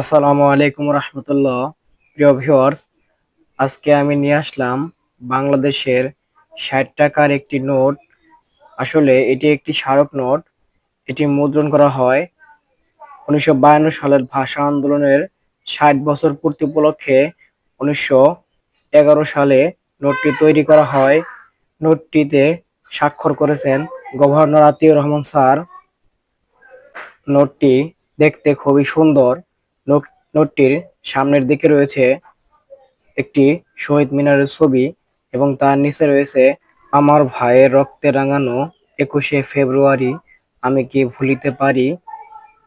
আসসালামু আলাইকুম রহমতুল্লাহ। প্রিয় ভিউয়ার্স আজকে আমি নিয়ে আসলাম বাংলাদেশের ষাট টাকার একটি নোট। আসলে এটি একটি স্মারক নোট। এটি মুদ্রণ করা হয় উনিশশো বায়ান্ন সালের ভাষা আন্দোলনের ষাট বছর পূর্তি উপলক্ষে উনিশশো এগারো সালে নোটটি তৈরি করা হয়। নোটটিতে স্বাক্ষর করেছেন গভর্নর আতিউর রহমান স্যার। নোটটি দেখতে খুবই সুন্দর। নোটটির সামনের দিকে রয়েছে একটি শহীদ মিনারের ছবি এবং তার নিচে রয়েছে, আমার ভাইয়ের রক্তে রাঙানো একুশে ফেব্রুয়ারি, আমি কি ভুলিতে পারি?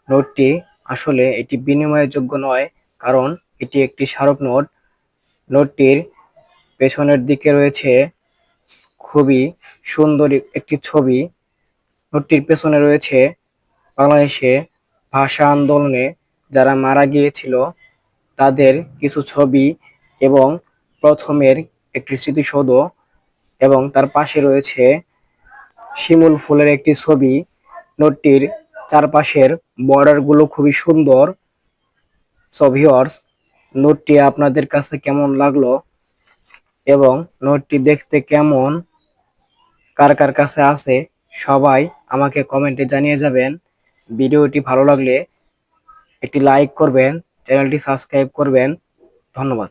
নোটটি আসলে এটি বিনিময়ের যোগ্য নয়, কারণ এটি একটি স্মারক নোট। নোটটির পেছনের দিকে রয়েছে খুবই সুন্দর একটি ছবি। নোটটির পেছনে রয়েছে বাংলাদেশে ভাষা আন্দোলনে যারা মারা গিয়েছিল, তাদের কিছু ছবি এবং প্রথমের একটি স্মৃতিসৌধ এবং তার পাশে রয়েছে শিমুল ফুলের একটি ছবি। নোটটির চারপাশের বর্ডারগুলো খুবই সুন্দর। সো ভিউয়ার্স নোটটি আপনাদের কাছে কেমন লাগল এবং নোটটি দেখতে কেমন, কার কার কাছে আছে, সবাই আমাকে কমেন্টে জানিয়ে যাবেন। ভিডিওটি ভালো লাগলে একটি লাইক করবেন চ্যানেলটি সাবস্ক্রাইব করবেন। ধন্যবাদ।